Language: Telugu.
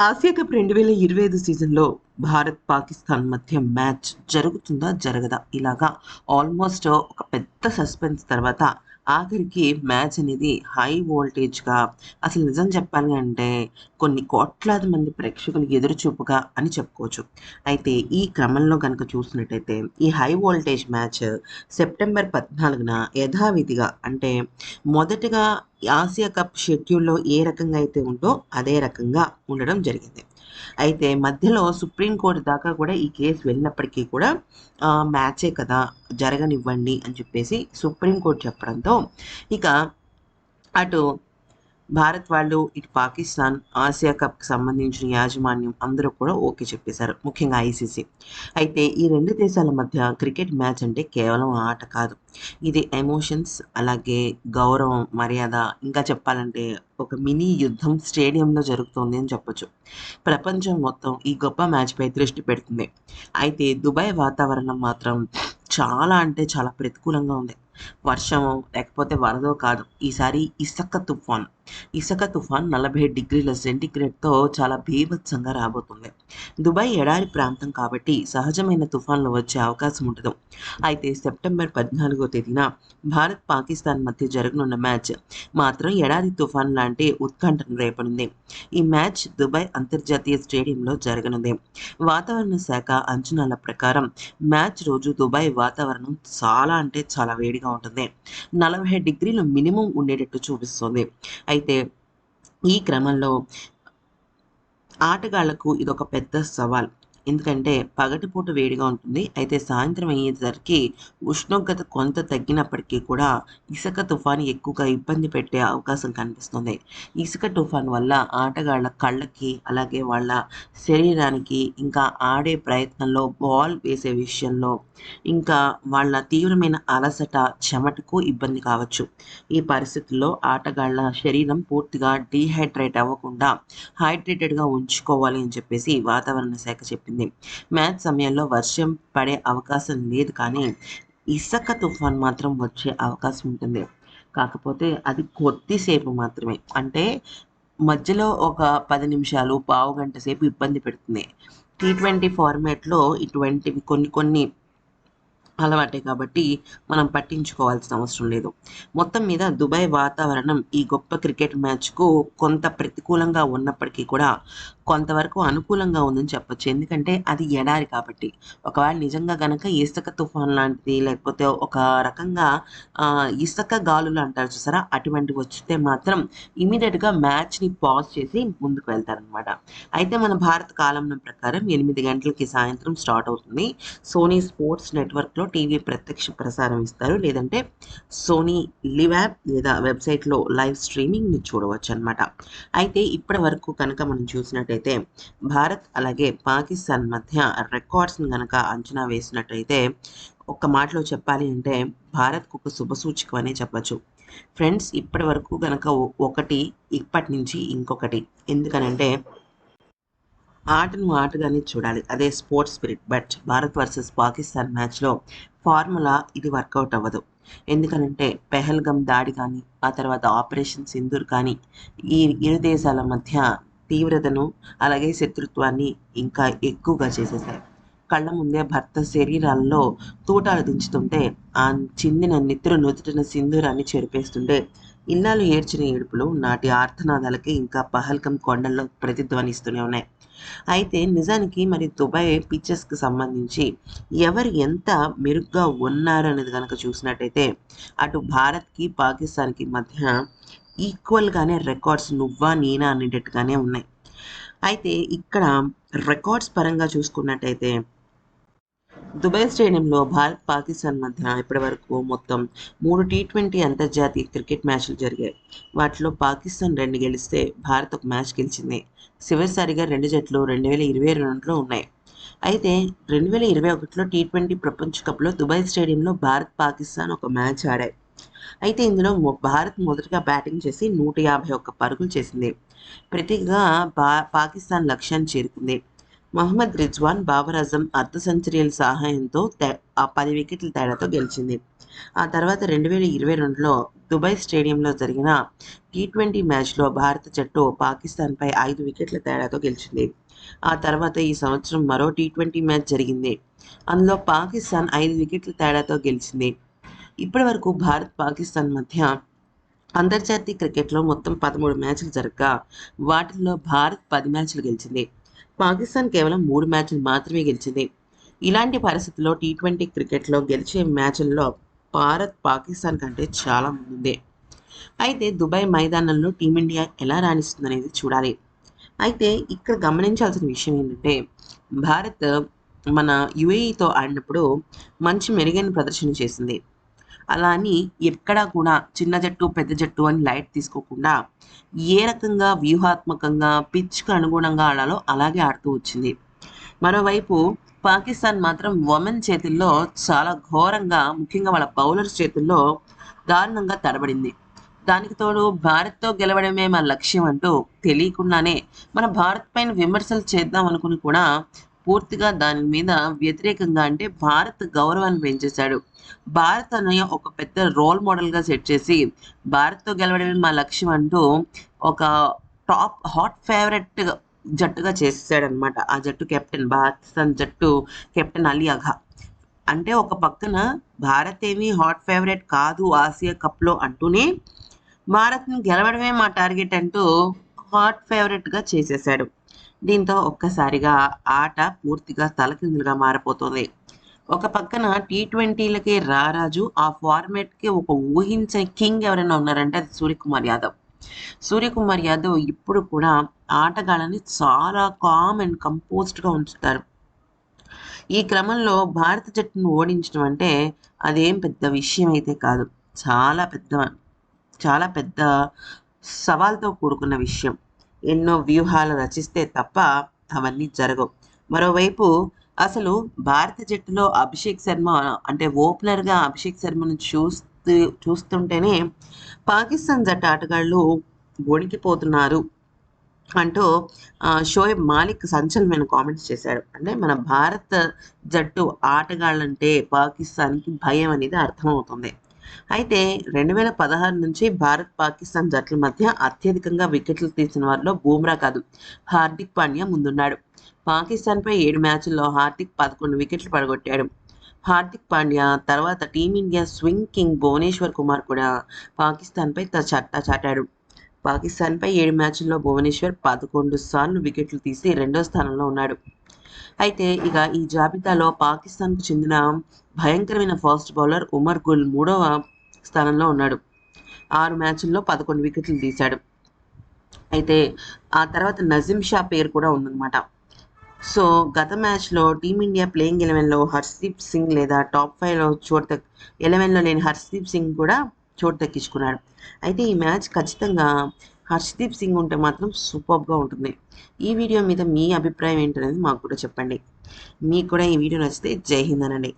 ఆసియా కప్ రెండు వేల ఇరవై ఐదు సీజన్లో భారత్ పాకిస్తాన్ మధ్య మ్యాచ్ జరుగుతుందా జరగదా? ఇలాగా ఆల్మోస్ట్ ఒక పెద్ద సస్పెన్స్ తర్వాత ఆఖరికి మ్యాచ్ అనేది హై వోల్టేజ్గా అసలు నిజం చెప్పాలి అంటే కొన్ని కోట్లాది మంది ప్రేక్షకులు ఎదురుచూపుగా అని చెప్పుకోవచ్చు. అయితే ఈ క్రమంలో కనుక చూసినట్టయితే ఈ హై వోల్టేజ్ మ్యాచ్ సెప్టెంబర్ పద్నాలుగున యథావిధిగా అంటే మొదటగా ఆసియా కప్ షెడ్యూల్లో ఏ రకంగా అయితే ఉందో అదే రకంగా ఉండడం జరిగింది. అయితే మధ్యలో సుప్రీంకోర్టు దాకా కూడా ఈ కేసు వెళ్ళినప్పటికీ కూడా ఆ, మ్యాచే కదా జరగనివ్వండి అని చెప్పేసి సుప్రీంకోర్టు చెప్పడంతో ఇక అటు భారత్ వాళ్ళు ఇటు పాకిస్తాన్ ఆసియా కప్కి సంబంధించిన యాజమాన్యం అందరూ కూడా ఓకే చెప్పేశారు ముఖ్యంగా ఐసీసీ అయితే ఈ రెండు దేశాల మధ్య క్రికెట్ మ్యాచ్ అంటే కేవలం ఆట కాదు. ఇది ఎమోషన్స్ అలాగే గౌరవం మర్యాద ఇంకా చెప్పాలంటే ఒక మినీ యుద్ధం స్టేడియంలో జరుగుతుంది అని చెప్పొచ్చు. ప్రపంచం మొత్తం ఈ గొప్ప మ్యాచ్పై దృష్టి పెడుతుంది. అయితే దుబాయ్ వాతావరణం మాత్రం చాలా అంటే చాలా ప్రతికూలంగా ఉంది. వర్షము లేకపోతే వరదో కాదు ఈసారి ఇసక్క తుఫాన్. ఇసుక తుఫాన్ నలభై డిగ్రీల సెంటిగ్రేడ్తో చాలా బీభత్సంగా రాబోతుంది. దుబాయ్ ఎడారి ప్రాంతం కాబట్టి సహజమైన తుఫాన్లు వచ్చే అవకాశం ఉండదు. అయితే సెప్టెంబర్ పద్నాలుగో తేదీన భారత్ పాకిస్తాన్ మధ్య జరగనున్న మ్యాచ్ మాత్రం ఎడారి తుఫాన్ లాంటి ఉత్కంఠను రేపనుంది. ఈ మ్యాచ్ దుబాయ్ అంతర్జాతీయ స్టేడియంలో జరగనుంది. వాతావరణ శాఖ అంచనాల ప్రకారం మ్యాచ్ రోజు దుబాయ్ వాతావరణం చాలా అంటే చాలా వేడిగా ఉంటుంది. నలభై డిగ్రీలు మినిమం ఉండేటట్టు చూపిస్తుంది. అయితే అయితే ఈ క్రమంలో ఆటగాళ్ళకు ఇదొక పెద్ద సవాల్. ఎందుకంటే పగటిపూట వేడిగా ఉంటుంది. అయితే సాయంత్రం అయ్యేసరికి ఉష్ణోగ్రత కొంత తగ్గినప్పటికీ కూడా ఇసుక తుఫాన్ ఎక్కువగా ఇబ్బంది పెట్టే అవకాశం కనిపిస్తుంది. ఇసుక తుఫాన్ వల్ల ఆటగాళ్ళ కళ్ళకి అలాగే వాళ్ళ శరీరానికి ఇంకా ఆడే ప్రయత్నంలో బాల్ వేసే విషయంలో ఇంకా వాళ్ళ తీవ్రమైన అలసట చెమటకు ఇబ్బంది కావచ్చు. ఈ పరిస్థితుల్లో ఆటగాళ్ళ శరీరం పూర్తిగా డీహైడ్రేట్ అవ్వకుండా హైడ్రేటెడ్గా ఉంచుకోవాలి అని చెప్పేసి వాతావరణ శాఖ చెప్పింది. మ్యాచ్ సమయంలో వర్షం పడే అవకాశం లేదు కానీ ఇసుక తుఫాన్ మాత్రం వచ్చే అవకాశం ఉంటుంది. కాకపోతే అది కొద్దిసేపు మాత్రమే. అంటే మధ్యలో ఒక పది నిమిషాలు పావు గంట సేపు ఇబ్బంది పెడుతుంది. టీ ట్వంటీ ఫార్మాట్లో ఇటువంటివి కొన్ని కొన్ని అలవాటే కాబట్టి మనం పట్టించుకోవాల్సిన అవసరం లేదు. మొత్తం మీద దుబాయ్ వాతావరణం ఈ గొప్ప క్రికెట్ మ్యాచ్కు కొంత ప్రతికూలంగా ఉన్నప్పటికీ కూడా కొంతవరకు అనుకూలంగా ఉందని చెప్పొచ్చు. ఎందుకంటే అది ఎడారి కాబట్టి. ఒకవేళ నిజంగా గనక ఇసుక తుఫాన్ లాంటిది లేకపోతే ఒక రకంగా ఇసుక గాలులు అంటారు చూసారా? అటువంటివి వచ్చితే మాత్రం ఇమీడియట్గా మ్యాచ్ని పాజ్ చేసి ముందుకు వెళ్తారనమాట అయితే మన భారత కాలం ప్రకారం ఎనిమిది గంటలకి సాయంత్రం స్టార్ట్ అవుతుంది. సోనీ స్పోర్ట్స్ నెట్వర్క్లో టీవీ ప్రత్యక్ష ప్రసారం ఇస్తారు. లేదంటే సోనీ లివ్ యాప్ లేదా వెబ్సైట్లో లైవ్ స్ట్రీమింగ్ని చూడవచ్చు అనమాట అయితే ఇప్పటి వరకు కనుక మనం చూసినట్టయితే భారత్ అలాగే పాకిస్తాన్ మధ్య రికార్డ్స్ని కనుక అంచనా వేసినట్టయితే ఒక్క మాటలో చెప్పాలి అంటే భారత్కు ఒక శుభసూచకం అనే చెప్పచ్చు. ఫ్రెండ్స్ ఇప్పటి వరకు కనుక ఒకటి ఇప్పటి నుంచి ఇంకొకటి. ఎందుకనంటే ఆటను ఆటగానే చూడాలి. అదే sports spirit. But Bharat versus Pakistan మ్యాచ్లో ఫార్ములా ఇది వర్కౌట్ అవ్వదు. ఎందుకనంటే పెహల్గం దాడి కానీ ఆ తర్వాత ఆపరేషన్ సింధూర్ కానీ ఈ ఇరు దేశాల మధ్య తీవ్రతను అలాగే శత్రుత్వాన్ని ఇంకా ఎక్కువగా చేసేసాయి కళ్ళ ముందే భర్త శరీరాల్లో తూటాలు దించుతుంటే ఆ చిందిన నిద్ర నుదుటిన సింధూరాన్ని చెరిపేస్తుంటే ఇన్నాళ్ళు ఏడ్చిన ఏడుపులు నాటి ఆర్తనాదాలకి ఇంకా పహల్కం కొండల్లో ప్రతిధ్వనిస్తూనే ఉన్నాయి. అయితే నిజానికి మరి దుబాయ్ పిక్చర్స్కి సంబంధించి ఎవరు ఎంత మెరుగ్గా ఉన్నారు అనేది కనుక చూసినట్టయితే అటు భారత్కి పాకిస్తాన్కి మధ్య ఈక్వల్గానే రికార్డ్స్ నువ్వా నేనా అనేటట్టుగానే ఉన్నాయి. అయితే ఇక్కడ రికార్డ్స్ పరంగా చూసుకున్నట్టయితే దుబాయ్ స్టేడియంలో భారత్ పాకిస్తాన్ మధ్య ఇప్పటివరకు మొత్తం మూడు టీ ట్వంటీ అంతర్జాతీయ క్రికెట్ మ్యాచ్లు జరిగాయి. వాటిలో పాకిస్తాన్ రెండు గెలిస్తే భారత్ ఒక మ్యాచ్ గెలిచింది. చివరిసారిగా రెండు జట్లు రెండు వేల ఇరవై రెండులో ఉన్నాయి. అయితే రెండు వేల ఇరవై ఒకటిలో టీ ట్వంటీ ప్రపంచ కప్లో దుబాయ్ స్టేడియంలో భారత్ పాకిస్తాన్ ఒక మ్యాచ్ ఆడాయి. అయితే ఇందులో భారత్ మొదటగా బ్యాటింగ్ చేసి నూట యాభై ఒక్క పరుగులు చేసింది. ప్రతిగా పా పాకిస్తాన్ లక్ష్యాన్ని చేరుకుంది. మహమ్మద్ రిజ్వాన్ బాబర్ అజం అర్ధ సెంచరీల సహాయంతో తే- ఆ పది వికెట్ల తేడాతో గెలిచింది. ఆ తర్వాత రెండు వేల ఇరవై రెండులో దుబాయ్ స్టేడియంలో జరిగిన టీ ట్వంటీ మ్యాచ్లో భారత జట్టు పాకిస్తాన్పై ఐదు వికెట్ల తేడాతో గెలిచింది. ఆ తర్వాత ఈ సంవత్సరం మరో టీ ట్వంటీ మ్యాచ్ జరిగింది. అందులో పాకిస్తాన్ ఐదు వికెట్ల తేడాతో గెలిచింది. ఇప్పటి వరకు భారత్ పాకిస్తాన్ మధ్య అంతర్జాతీయ క్రికెట్లో మొత్తం పదమూడు మ్యాచ్లు జరగగా. వాటిల్లో భారత్ పది మ్యాచ్లు గెలిచింది. పాకిస్తాన్ కేవలం మూడు మ్యాచ్లు మాత్రమే గెలిచింది. ఇలాంటి పరిస్థితుల్లో టీ ట్వంటీ క్రికెట్లో గెలిచే మ్యాచ్ల్లో భారత్ పాకిస్తాన్ కంటే చాలా ముందుంది. అయితే దుబాయ్ మైదానంలో టీమిండియా ఎలా రాణిస్తుందనేది చూడాలి. అయితే ఇక్కడ గమనించాల్సిన విషయం ఏంటంటే భారత్ మన యుఏఈతో ఆడినప్పుడు మంచి మెరుగైన ప్రదర్శన చేసింది. అలా అని ఎక్కడా కూడా చిన్న జట్టు పెద్ద జట్టు అని లైట్ తీసుకోకుండా ఏ రకంగా వ్యూహాత్మకంగా పిచ్కు అనుగుణంగా ఆడాలో అలాగే ఆడుతూ వచ్చింది. మరోవైపు పాకిస్తాన్ మాత్రం ఉమెన్ చేతుల్లో చాలా ఘోరంగా ముఖ్యంగా వాళ్ళ బౌలర్స్ చేతుల్లో దారుణంగా తడబడింది దానికి తోడు భారత్తో గెలవడమే మా లక్ష్యం అంటూ తెలియకుండానే మన భారత్ పైన విమర్శలు చేద్దాం అనుకుని కూడా పూర్తిగా దాని మీద వ్యతిరేకంగా అంటే భారత్ గౌరవాన్ని పెంచేశాడు. భారత్ అనే ఒక పెద్ద రోల్ మోడల్గా సెట్ చేసి భారత్తో గెలవడమే మా లక్ష్యం అంటూ ఒక టాప్ హాట్ ఫేవరెట్ జట్టుగా చేసేసాడనమాట ఆ జట్టు కెప్టెన్ పాకిస్తాన్ జట్టు కెప్టెన్ అలీ అఘా. అంటే ఒక పక్కన భారత్ ఏమీ హాట్ ఫేవరెట్ కాదు ఆసియా కప్లో అంటూనే భారత్ని గెలవడమే మా టార్గెట్ అంటూ హాట్ ఫేవరెట్గా చేసేసాడు. దీంతో ఒక్కసారిగా ఆట పూర్తిగా తలకిందులుగా మారిపోతుంది. ఒక పక్కన టీ ట్వంటీలకి రారాజు ఆ ఫార్మేట్కి ఒక ఊహించే కింగ్ ఎవరైనా ఉన్నారంటే అది సూర్యకుమార్ యాదవ్. సూర్యకుమార్ యాదవ్ ఇప్పుడు కూడా ఆటగాళ్ళని చాలా కామ్ అండ్ కంపోజ్డ్గా ఉంచుతారు. ఈ క్రమంలో భారత జట్టును ఓడించడం అంటే అదేం పెద్ద విషయం అయితే కాదు. చాలా పెద్ద చాలా పెద్ద సవాల్తో కూడుకున్న విషయం. ఎన్నో వ్యూహాలు రచిస్తే తప్ప అవన్నీ జరగవు. మరోవైపు అసలు భారత జట్టులో అభిషేక్ శర్మ అంటే ఓపెనర్గా అభిషేక్ శర్మను చూస్తూ చూస్తుంటేనే పాకిస్తాన్ జట్టు ఆటగాళ్ళు వణికిపోతున్నారు అంటూ షోయబ్ మాలిక్ సంచలనమైన కామెంట్స్ చేశాడు అంటే మన భారత జట్టు ఆటగాళ్ళంటే పాకిస్తాన్కి భయం అనేది అర్థమవుతుంది. అయితే రెండు వేల పదహారు నుంచి భారత్ పాకిస్తాన్ జట్ల మధ్య అత్యధికంగా వికెట్లు తీసిన వారిలో బూమ్రా కాదు హార్దిక్ పాండ్యా ముందున్నాడు. పాకిస్తాన్పై ఏడు మ్యాచ్ల్లో హార్దిక్ పదకొండు వికెట్లు పడగొట్టాడు. హార్దిక్ పాండ్యా తర్వాత team India swing king Bhuvneshwar Kumar కూడా పాకిస్తాన్పై చట్టా చాటాడు. పాకిస్తాన్పై ఏడు మ్యాచ్ల్లో భువనేశ్వర్ పదకొండు సార్లు వికెట్లు తీసి రెండో స్థానంలో ఉన్నాడు. అయితే ఇక ఈ జాబితాలో పాకిస్తాన్కు చెందిన భయంకరమైన ఫాస్ట్ బౌలర్ ఉమర్ గుల్ మూడవ స్థానంలో ఉన్నాడు. ఆరు మ్యాచ్ల్లో పదకొండు వికెట్లు తీశాడు. అయితే ఆ తర్వాత నజీం షా పేరు కూడా ఉందన్నమాట. సో గత మ్యాచ్లో టీమిండియా ప్లేయింగ్ ఎలెవెన్లో హర్షదీప్ సింగ్ లేదా టాప్ ఫైవ్లో చోటు దక్ ఎలెవెన్లో లేని హర్షదీప్ సింగ్ కూడా చోటు దక్కించుకున్నాడు. అయితే ఈ మ్యాచ్ ఖచ్చితంగా హర్షదీప్ సింగ్ ఉంటే మాత్రం సూపర్గా ఉంటుంది. ఈ వీడియో మీద మీ అభిప్రాయం ఏంటనేది మాకు కూడా చెప్పండి. మీకు కూడా ఈ వీడియో నచ్చితే జై హింద్ అనండి.